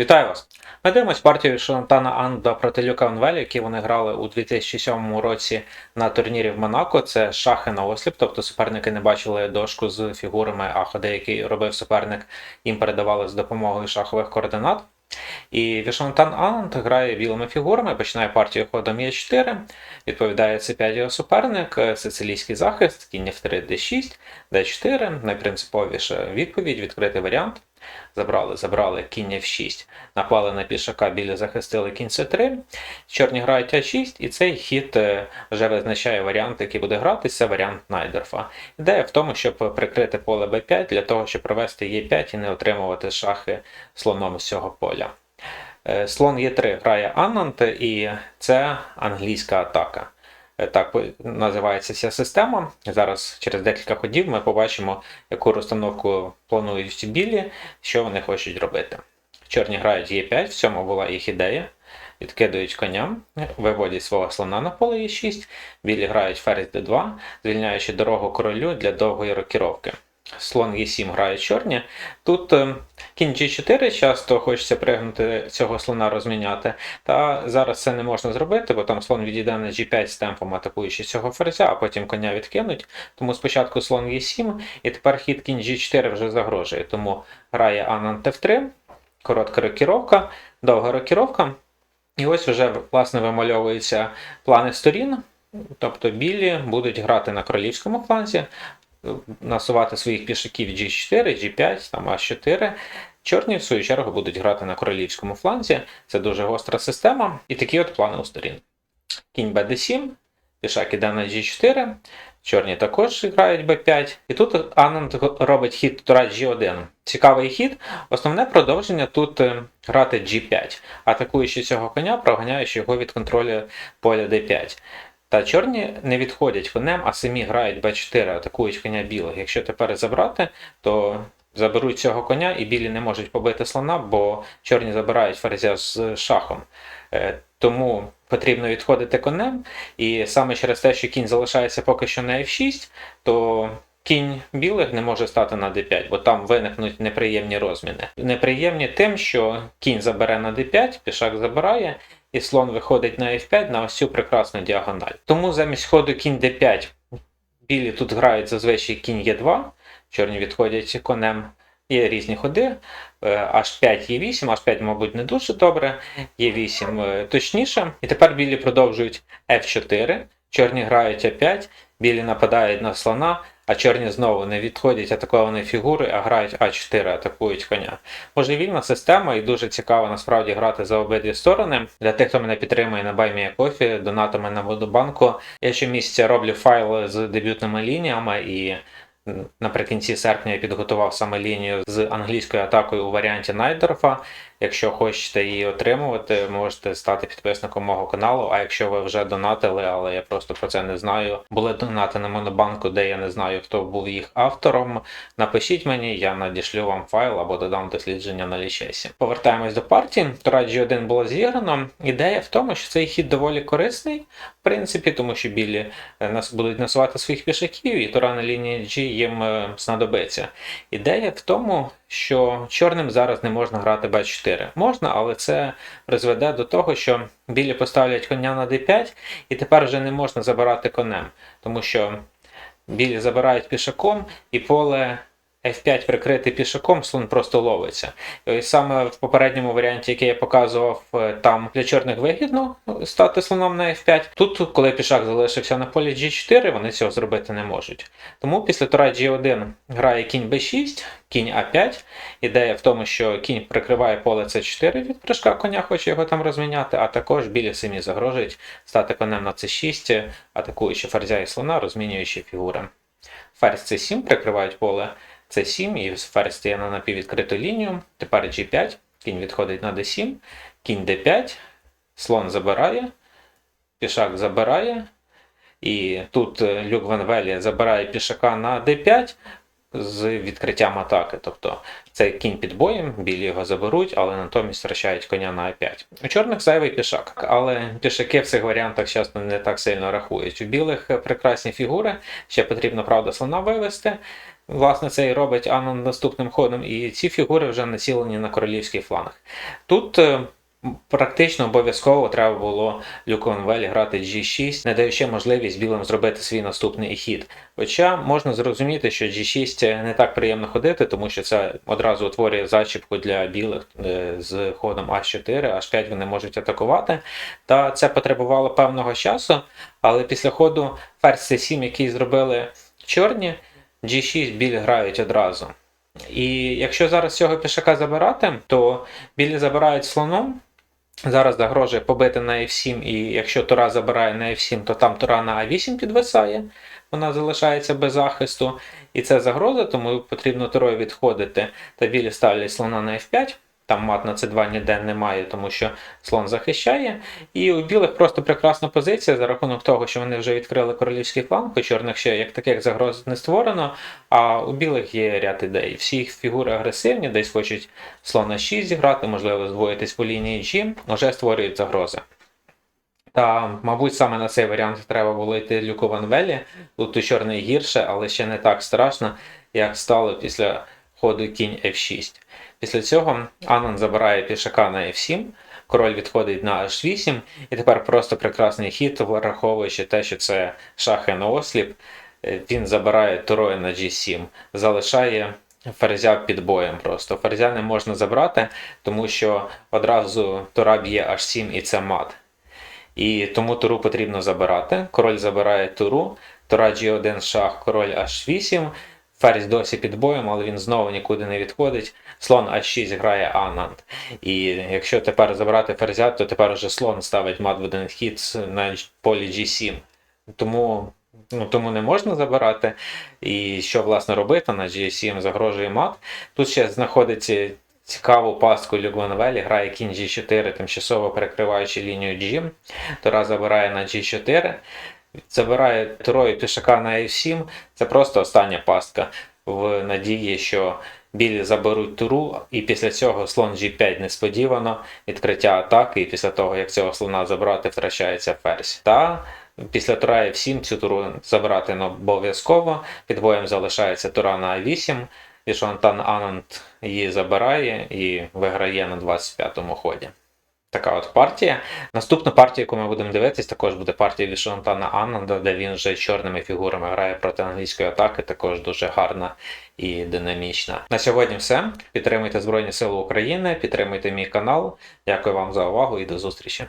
Вітаю вас! Ми дивимось партію Шонтана Анда проти Люка Онвелі, які вони грали у 2007 році на турнірі в Монако. Це шахи на осліп, тобто суперники не бачили дошку з фігурами, а ходи, які робив суперник, їм передавали з допомогою шахових координат. І Вішонтан Ананд грає білими фігурами, починає партію ходом Е4, відповідає С5 його суперник, е, сицилійський захист, кінь F3, D6, D4, найпринциповіша відповідь, відкритий варіант. Забрали, забрали кінь F6, напали на пішака, білі захистили кінь С3, чорні грають А6, і цей хід е, вже визначає варіант, який буде гратися, варіант Найдерфа. Ідея в тому, щоб прикрити поле Б5 для того, щоб провести Е5 і не отримувати шахи слоном з цього поля. Е, Слон Е3 грає Аннант, і це англійська атака. Е, Так називається ця система. Зараз через декілька ходів ми побачимо, яку розстановку планують білі, що вони хочуть робити. Чорні грають Е5, в цьому була їх ідея. Відкидують коня, виводять свого слона на поле Е6, білі грають ферзь d2, звільняючи дорогу королю для довгої рокіровки. Слон Е7 грає чорні. Тут е, кінь G4 часто хочеться пригнути цього слона розміняти. Та зараз це не можна зробити, бо там слон відійде на G5 з темпом атакуючи цього ферзя, а потім коня відкинуть. Тому спочатку слон Е7, і тепер хід кінь G4 вже загрожує. Тому грає Анант F3, коротка рокіровка, довга рокіровка. І ось вже власне вимальовуються плани сторін. Тобто білі будуть грати на королівському фланзі, насувати своїх пішаків G4, G5, там А4. Чорні, в свою чергу, будуть грати на королівському фланзі. Це дуже гостра система. І такі от плани у сторін. Кінь BD7, пішак іде на G4, чорні також грають B5. І тут Ананд робить хід тура G1. Цікавий хід. Основне продовження тут е, грати G5, атакуючи цього коня, проганяючи його від контролю поля D5. Та чорні не відходять конем, а самі грають b4, атакують коня білих. Якщо тепер забрати, то заберуть цього коня, і білі не можуть побити слона, бо чорні забирають ферзя з шахом. Е, Тому потрібно відходити конем. І саме через те, що кінь залишається поки що на f6, то кінь білих не може стати на d5, бо там виникнуть неприємні розміни. Неприємні тим, що кінь забере на d5, пішак забирає, і слон виходить на f5 на ось цю прекрасну діагональ. Тому замість ходу кінь d5 білі тут грають зазвичай кінь e2, чорні відходять конем. Є різні ходи. Е, H5 є 8, H5, мабуть, не дуже добре, є 8 е, точніше. І тепер білі продовжують F4, чорні грають А5, білі нападають на слона, а чорні знову не відходять атаковані фігури, а грають А4, атакують коня. Божевільна система і дуже цікаво насправді грати за обидві сторони. Для тих, хто мене підтримує на BuyMeACoffee, донатами на Водобанку. Я щомісяця роблю файли з дебютними лініями і наприкінці серпня я підготував саме лінію з англійською атакою у варіанті Найдорфа. Якщо хочете її отримувати, можете стати підписником мого каналу. А якщо ви вже донатили, але я просто про це не знаю, були донати на Монобанку, де я не знаю, хто був їх автором. Напишіть мені, я надішлю вам файл або додам дослідження на лічесі. Повертаємось до партії. Тура G1 було зіграно. Ідея в тому, що цей хід доволі корисний, в принципі, тому що білі е, нас будуть насувати своїх пішаків, і тура на лінії G їм е, знадобиться. Ідея в тому, що чорним зараз не можна грати b4. Можна, але це призведе до того, що білі поставлять коня на d5, і тепер вже не можна забирати конем, тому що білі забирають пішаком, і поле F5 прикрите пішаком, слон просто ловиться. І саме в попередньому варіанті, який я показував, е, там для чорних вигідно стати слоном на F5. Тут, коли пішак залишився на полі G4, вони цього зробити не можуть. Тому після тура G1 грає кінь B6, кінь А5. Ідея в тому, що кінь прикриває поле С4 від прыжка коня, хоче його там розміняти, а також білі самі загрожують стати конем на С6, атакуючи ферзя і слона, розмінюючи фігури. Ферзь С7 прикривають поле С7 і ферзь стає на напіввідкриту лінію. Тепер G5, кінь відходить на D7, кінь D5, слон забирає, пішак забирає. І тут е, Люк Ван Велі забирає пішака на D5 з відкриттям атаки. Тобто це кінь під боєм, білі його заберуть, але натомість втрачають коня на А5. У чорних зайвий пішак, але пішаки в цих варіантах часто не так сильно рахують. У білих е, прекрасні фігури, ще потрібно, правда, слона вивести. Власне, це і робить Анон наступним ходом, і ці фігури вже націлені на королівський фланг. Тут е, практично обов'язково треба було Люку Анвелі грати G6, не даючи можливість білим зробити свій наступний хід. Хоча можна зрозуміти, що G6 не так приємно ходити, тому що це одразу утворює зачіпку для білих е, з ходом А4, H5 вони можуть атакувати. Та це потребувало певного часу, але після ходу ферзь C7, який зробили чорні, G6 білі грають одразу. І якщо зараз цього пішака забирати, то білі забирають слоном. Зараз загрожує побити на F7, і якщо Тура забирає на F7, то там Тура на А8 підвисає, вона залишається без захисту. І це загроза, тому потрібно Турою відходити. Та білі ставлять слона на F5. Там мат на c2 ніде немає, тому що слон захищає. І у білих просто прекрасна позиція за рахунок того, що вони вже відкрили королівський фланг, у чорних ще як таких загроз не створено. А у білих є ряд ідей. Всі їх фігури агресивні, десь хочуть слона 6 зіграти, можливо, здвоїтись по лінії G, вже створюють загрози. Та, мабуть, саме на цей варіант треба було йти Люку Ванвелі. Тут у чорний гірше, але ще не так страшно, як стало після ходу кінь F6. Після цього Анон забирає пішака на F7, король відходить на H8, і тепер просто прекрасний хід, враховуючи те, що це шахи на осліп. Е, Він забирає турою на G7, залишає ферзя під боєм просто. Ферзя не можна забрати, тому що одразу тура б'є H7 і це мат. І тому туру потрібно забирати. Король забирає туру, тура G1 шах, король H8, ферзь досі під боєм, але він знову нікуди не відходить. Слон H6 грає Ананд. І якщо тепер забирати ферзя, то тепер уже слон ставить мат в один хід на полі G7. Тому, ну, тому не можна забирати. І що власне робити на G7 загрожує мат. Тут ще знаходиться цікаву пастку Люгванвелі, грає кінь G4, тимчасово перекриваючи лінію G. Тура забирає на G4. Забирає турою пішака на F7. Це просто остання пастка в надії, що білі заберуть туру, і після цього слон G5 несподівано, відкриття атаки, і після того, як цього слона забрати, втрачається ферзь. Та після тура F7 цю туру забрати обов'язково. Під боєм залишається тура на А8. І Шантан Ананд її забирає і виграє на 25-му ході. Така от партія. Наступна партія, яку ми будемо дивитись, також буде партія від Аннанда, де він вже чорними фігурами грає проти англійської атаки, також дуже гарна і динамічна. На сьогодні все. Підтримуйте Збройні Сили України, підтримуйте мій канал. Дякую вам за увагу і до зустрічі.